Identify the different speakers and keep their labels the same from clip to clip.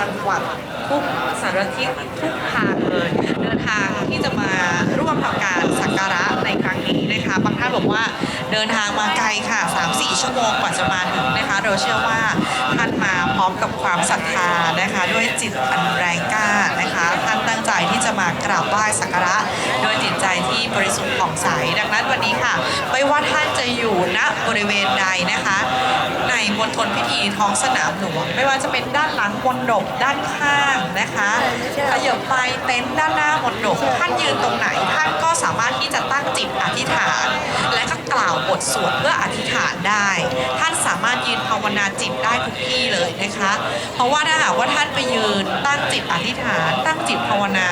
Speaker 1: จังหวัดทุกสารทิศทุกทางเลยเดินทางที่จะมาร่วมทำการสักการะในครั้งนี้นะคะบางท่านบอกว่าเดินทางมาไกลค่ะ 3-4 ชั่วโมงกว่าจะมาถึงนะคะ เราเชื่อว่าท่านมาพร้อมกับความศรัทธานะคะ ด้วยจิตอันแรงกล้านะคะ ท่านตั้งใจที่จะมากราบไหว้สักการะ ใจที่บริสุทธิ์ผ่องใส ดังนั้นวันนี้ค่ะ ไม่ว่าท่านจะอยู่ณบริเวณใดนะคะ ในมณฑลพิธีท้องสนามหลวงไม่ว่าจะเป็นด้านหลังมณฑปด้านข้างนะคะขยับไปเต็นท์ด้านหน้ามณฑปท่านยืนตรงไหนท่านก็สามารถที่จะตั้งจิตอธิษฐาน และก็กล่าวบทสวดเพื่ออธิษฐานได้ท่านามารถยืนภาวนาจิตได้ทุกที่เลยนะคะ เพราะว่าถ้าหากว่าท่านไปยืนตั้งจิตอธิษฐาน ตั้งจิตภาวนา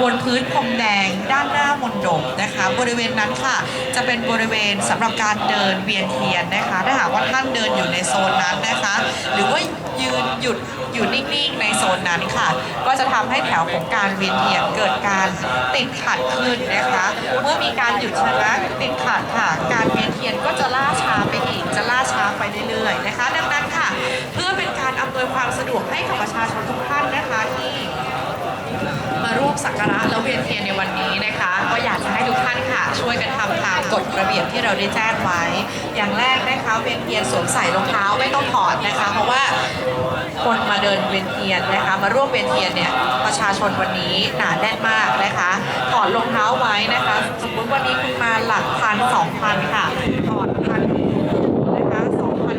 Speaker 1: บนพื้นพรมแดงด้านหน้ามณฑปนะคะ บริเวณนั้นค่ะ จะเป็นบริเวณสำหรับการเดินเวียนเทียนนะคะ ถ้าหากว่าท่านเดินอยู่ในโซนนั้นนะคะ หรือว่า ยืนหยุดอยู่นิ่งๆในโซนนั้นค่ะ ก็จะทำให้แถวของการเวียนเทียนเกิดการติดขัดขึ้นนะคะ เมื่อมีการหยุดชะงักติดขัดค่ะ การเวียนเทียนก็จะล่าช้าไปอีก จะล่าช้าไปเรื่อยๆนะคะ ดังนั้นค่ะ เพื่อเป็นการอำนวยความสะดวกให้กับประชาชนทุกท่านนะคะที่มาร่วมสักการะและเวียนเทียนในวันนี้นะคะ กฎระเบียบที่เราได้แจ้งไว้ อย่างแรกนะคะเวียนเทียนสวมใส่รองเท้าไม่ต้องถอดนะคะ เพราะว่าคนมาเดินเวียนเทียนนะคะ มาร่วมเวียนเทียนเนี่ยประชาชนวันนี้หนาแน่นมากนะคะถอดรองเท้าไว้นะคะ สมมติวันนี้คุณมาหลักพันสองพันค่ะถอดพันนะคะสองพัน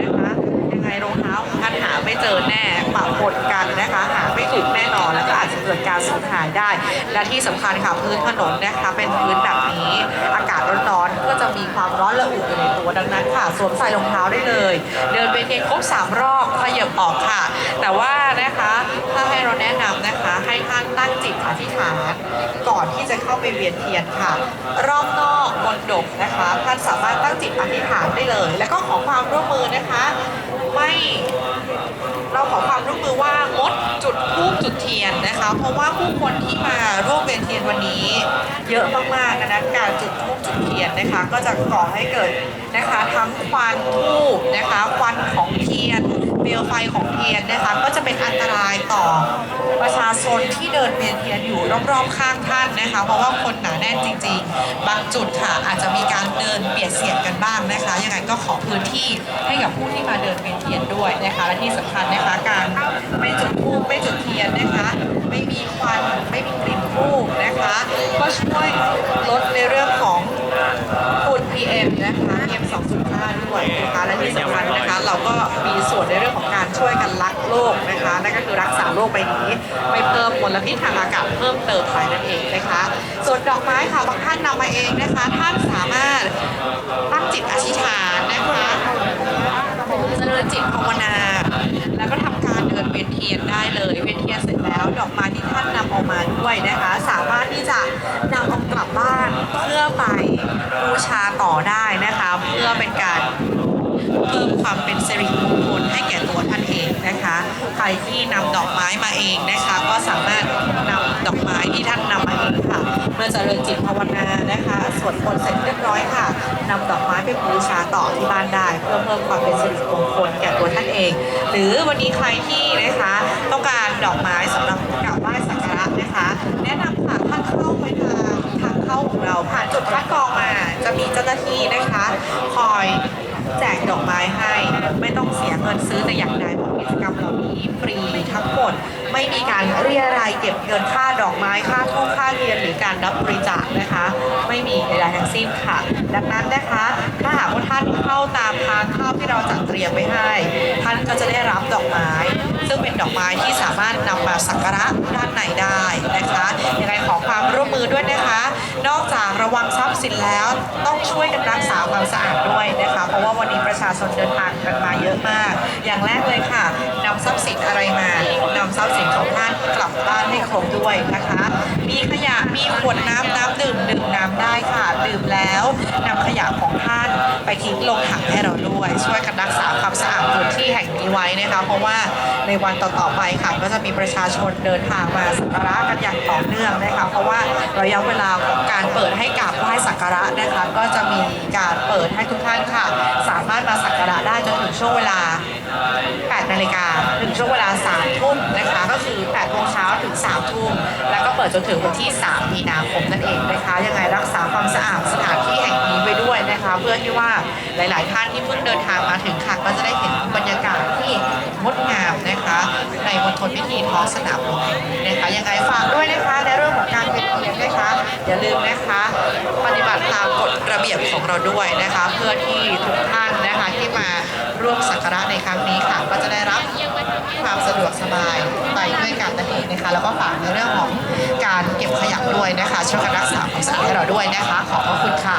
Speaker 1: นะคะยังไงรองเท้า หาไม่เจอแน่ปะปนกันนะคะ หาไม่ถูกแน่นอนแล้วก็อาจจะเกิดการสูญหายได้ และที่สำคัญค่ะพื้นถนนนะคะเป็นพื้นแบบนี้ อากาศร้อนๆก็จะมีความร้อนระอุอยู่ในตัวดังนั้นค่ะสวมใส่รองเท้าได้เลย เดินไปเทียนครบสามรอบขยับออกค่ะ แต่ว่านะคะถ้าให้เราแนะนำนะคะ ให้ท่านตั้งจิตอธิษฐานก่อนที่จะเข้าไปเวียนเทียนค่ะ รอบนอกบนดกนะคะ ท่านสามารถตั้งจิตอธิษฐานได้เลย แล้วก็ขอความร่วมมือนะคะ ไม่ เราขอความร่วมมือว่างดจุดธูปจุดเทียนนะคะ เพราะว่าผู้คนที่มาร่วมเวียนเทียนวันนี้ เยอะมากๆดังนั้นการจุดธูปจุดเทียนนะคะ ก็จะก่อให้เกิดนะคะทั้งควันธูปนะคะควันของเทียน เปลวไฟของเทียนนะคะก็จะเป็นอันตรายต่อประชาชนที่เดินเวียนเทียนอยู่รอบๆข้างท่านนะคะ เพราะว่าคนหนาแน่นจริง ๆ บางจุดค่ะอาจจะมีการเดินเบียดเสียดกันบ้างนะคะยังไงก็ขอพื้นที่ให้กับผู้ที่มาเดินเวียนเทียนด้วยนะคะ และที่สำคัญนะคะการไม่จุดธูปไม่จุดเทียนนะคะ ไม่มีควันไม่มีกลิ่นธูปนะคะ ก็ช่วยลดในเรื่องของฝุ่น PM นะคะ PM 2.5 ด้วยนะคะ และที่สำคัญนะคะ เราก็มีส่วนในเรื่องของการช่วยกันรักโลกนะคะ นั่นก็คือรักษาโลกใบนี้ ไมลพิษทางอากาศเพิ่มเติมไปนั่นเองนะคะ ส่วนดอกไม้ค่ะบางท่านนำมาเองนะคะ ท่านสามารถตั้งจิตอธิษฐานนะคะเจริญจิตภาวนา แล้วก็ทำการเดินเวียนเทียนได้เลย เวียนเทียนเสร็จแล้ว ดอกไม้ที่ท่านนำเอามาด้วยนะคะ สามารถที่จะนำเอากลับบ้านเพื่อไปบูชาต่อได้นะคะ เพื่อเป็นการเพิ่มความเป็นสิริมงคล นะคะ ใครที่นำดอกไม้มาเองนะคะ ก็สามารถนำดอกไม้ที่ท่านนำมาเองค่ะเมื่อเจริญจิตภาวนานะคะสวดมนต์เสร็จเรียบร้อยค่ะนำดอกไม้ไปบูชาต่อที่บ้านได้ เพื่อเพิ่มความเป็นสิริมงคลแก่ตัวท่านเอง หรือวันนี้ใครที่นะคะต้องการดอกไม้สำหรับกราบไหว้สักการะนะคะ แนะนำค่ะท่านเข้าไปทางทางเข้าของเราผ่านจุดคัดกรองมาจะมีเจ้าหน้าที่นะคะ คอยแจกดอกไม้ให้ ไม่ต้องเสียเงินซื้อแต่อย่างใด ม ไม่มีการเรียรายเก็บเงินค่าดอกไม้ค่าท่องค่าเรียนหรือการรับบริจาคนะคะ ไม่มีใดๆทั้งสิ้นค่ะ ดังนั้นนะคะ ถ้าหากว่าท่านเข้าตามทางเข้าที่เราจัดเตรียมไว้ให้ ท่านก็จะได้รับดอกไม้ ซึ่งเป็นดอกไม้ที่สามารถนำมาสักการะด้านในได้นะคะยังไงขอความร่วมมือด้วยนะคะ นอกจากระวังทรัพย์สินแล้วต้องช่วยกันรักษาความสะอาดด้วยนะคะ เพราะว่าวันนี้ประชาชนเดินทางกันมาเยอะมาก อย่างแรกเลยค่ะนำทรัพย์สินอะไรมานำทรัพย์สินของท่านกลับบ้านให้ครบด้วยนะคะ มีขยะมีขวดน้ำน้ำดื่มดื่มน้ำได้ค่ะดื่มแล้วนำขยะของท่านไปทิ้งลงถังให้เราด้วย ช่วยกันรักษาความสะอาดพื้นที่แห่งนี้ไว้นะคะ เพราะว่าในวันต่อๆไปค่ะ ก็จะมีประชาชนเดินทางมาสักการะกันอย่างต่อเนื่องนะคะ เพราะว่าระยะเวลาของการเปิดให้กราบไหว้สักการะนะคะ ก็จะมีการเปิดให้ทุกท่านค่ะ สามารถมาสักการะได้จนถึงช่วงเวลา 8นาฬิกาถึงช่วงเวลา3ทุ่มนะคะก็คือ8โมงเช้าถึง3ทุ่มแล้วก็เปิดจนถึงวันที่ 3 มีนาคมนั่นเองนะคะยังไงรักษาความสะอาดสถานที่แห่งนี้ไว้ด้วยนะคะ เพื่อที่ว่าหลาย ๆ ท่านที่เพิ่งเดินทางมาถึงค่ะก็จะได้เห็นบรรยากาศที่งดงามนะคะ ในมณฑลพิธีท้องสนามหลวงแห่งนี้นะคะยังไงฝากด้วยนะคะในเรื่องของการเป็นเพียงนะคะ อย่าลืมนะคะ ปฏิบัติตามกฎระเบียบของเราด้วยนะคะ เพื่อที่ทุกท่านนะคะที่มาร่วมสักการะในครั้งนี้ค่ะ ก็จะได้รับความสะดวกสบายไปด้วยกันนั่นเองนะคะ แล้วก็ฝากในเรื่องของการเก็บขยะด้วยนะคะช่วยกันรักษาความสะอาดให้เราด้วยนะคะ ขอบพระคุณค่ะ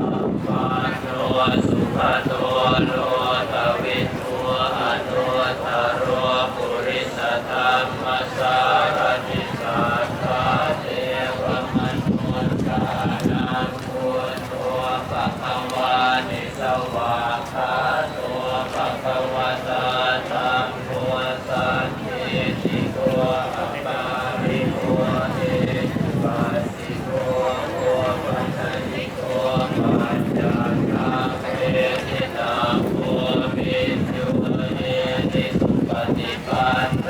Speaker 2: ฏิปันโน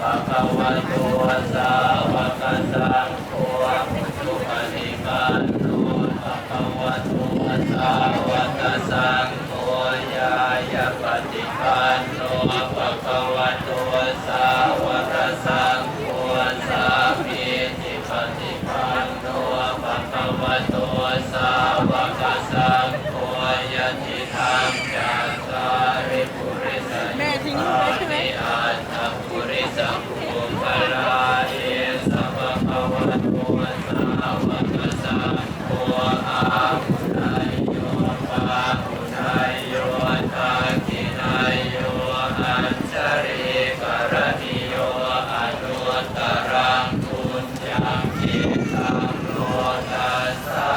Speaker 2: ภะคะวะโตสาวกสังโฆสุปฏิปันโนภะคะวะโตสาวกสังโฆยายาปฏิปันโนภะคะวะโตสาวกสังโฆสามีจิปฏิปันโนภะคะวะโตสาวกสังโฆยะติธรรมจัตตาริปุริสแม่ทิ้งไว้ใช่ไหมอัตถปุริสภูมิลาเอสัพพะวะโตสาวกสังโฆอาหุนายโยปาหุนายโยทักขินายโยอัญชริกรณิโยอนุตตรังปุญญาภิตังโลกัสสา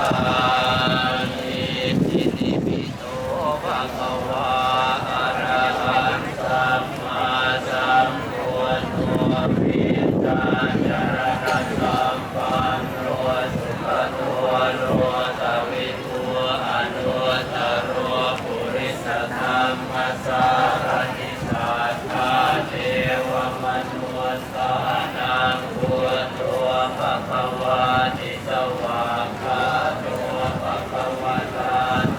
Speaker 2: มิอิติปิโตภะคะวาอะระหังสัมมาสัมพุทโธวิตาจารณะสัมปันโนสุขโตโลตวิทูอนุตตรปุริสธรรมสารนิสัทธาเทวมนุษย์สานังพุทโธภะคะวาติสวากขาโตภะคะวะตา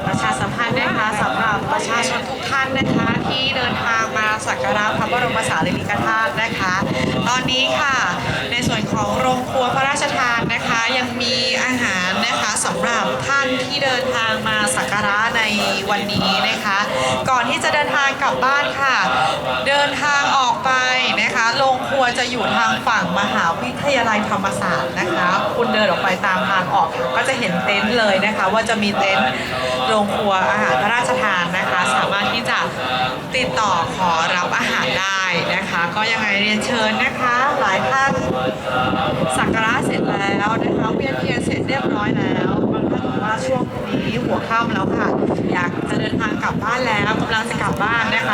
Speaker 1: ประชาสัมพันธ์นะคะสำหรับประชาชนทุกท่านนะคะที่เดินทางมาสักการะพระบรมสารีริกธาตุนะคะ ตอนนี้ค่ะในส่วนของโรงครัวพระราชทานนะคะยังมีอาหารนะคะสำหรับท่านที่เดินทางมาสักการะในวันนี้นะคะ ก่อนที่จะเดินทางกลับบ้านค่ะ เดินทางออกไปนะคะโรงครั วจะอยู่ทางฝั่งมหาวิทยาลัยธรรมศาสตร์นะคะ คุณเดินออกไปตามทางออกก็จะเห็นเต็นท์เลยนะคะ ว่าจะมีเต็นท์โรงครัวอาหารพระราชทานนะคะ สามารถที่จะติดต่อขอรับอาหารได้นะคะ ก็ยังไงเรียนเชิญนะคะ หลายท่านสักการะเสร็จแล้วนะคะเวียนเทียนเสร็จเรียบร้อยแล้วบางท่านบอกว่าช่วงนี้หัวค่ำแล้วค่ะ อยากจะเดินทางกลับบ้านแล้วกำลังจะกลับบ้านนะคะ